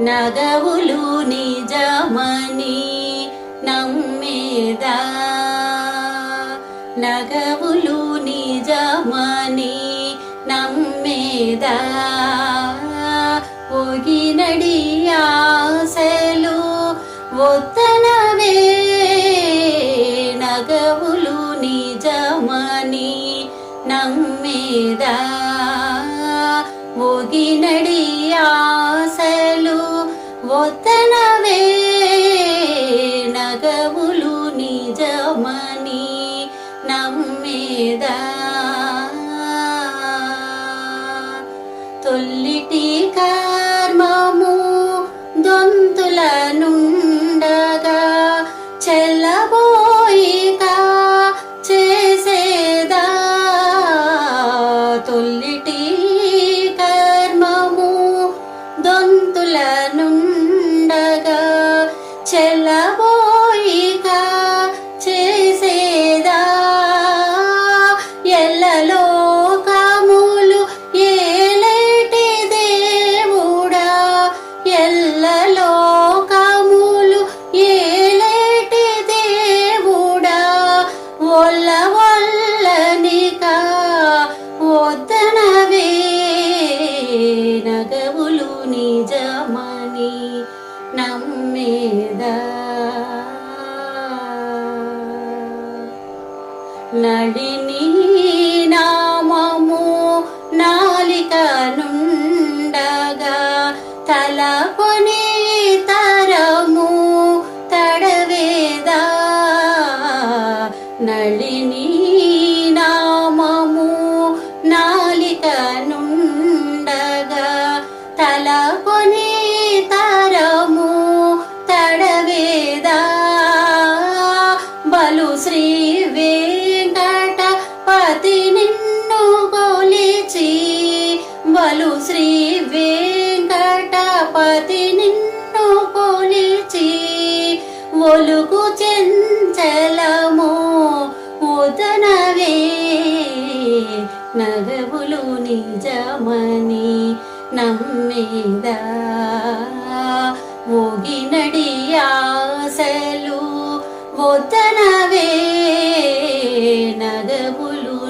నగవులు నిజమని నమ్మేదా? నగవులు నిజమని నమ్మేదా? ఒగినడి ఆశలు ఒత్తనవే. నగవులు నిజమని నమ్మేదా? ఒగినడి ఒత్తనవే నగవులు నిజమని నమ్మేదా? చెల్లబోయిక చేసేదా? ఎల్లలోకములు ఏలేటి దేవుడా? ఎల్లలోకములు ఏలేటి దేవుడా? ఒల్ల వల్లనిక వద్దనవే నగవులు నిజమని మీద నడిని నామము నాలిక నుండగా తలపుని తరము తడవేదా? నళిని నామము నాలిక నుండగా తలపుని శ్రీ వెంకటపతి నిన్ను కొలిచి బలు శ్రీ వెంకటపతి నిన్ను కొలిచి ఒలుకు చెంచలము ఉదనవే. నగవులు నిజమని నమ్మేదా? ఒగినడి ఆశలు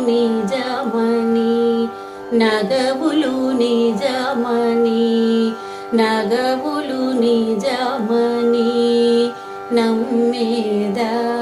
నిజమని నగవులు నిజమని నగవులు నిజమని నమ్మేదా?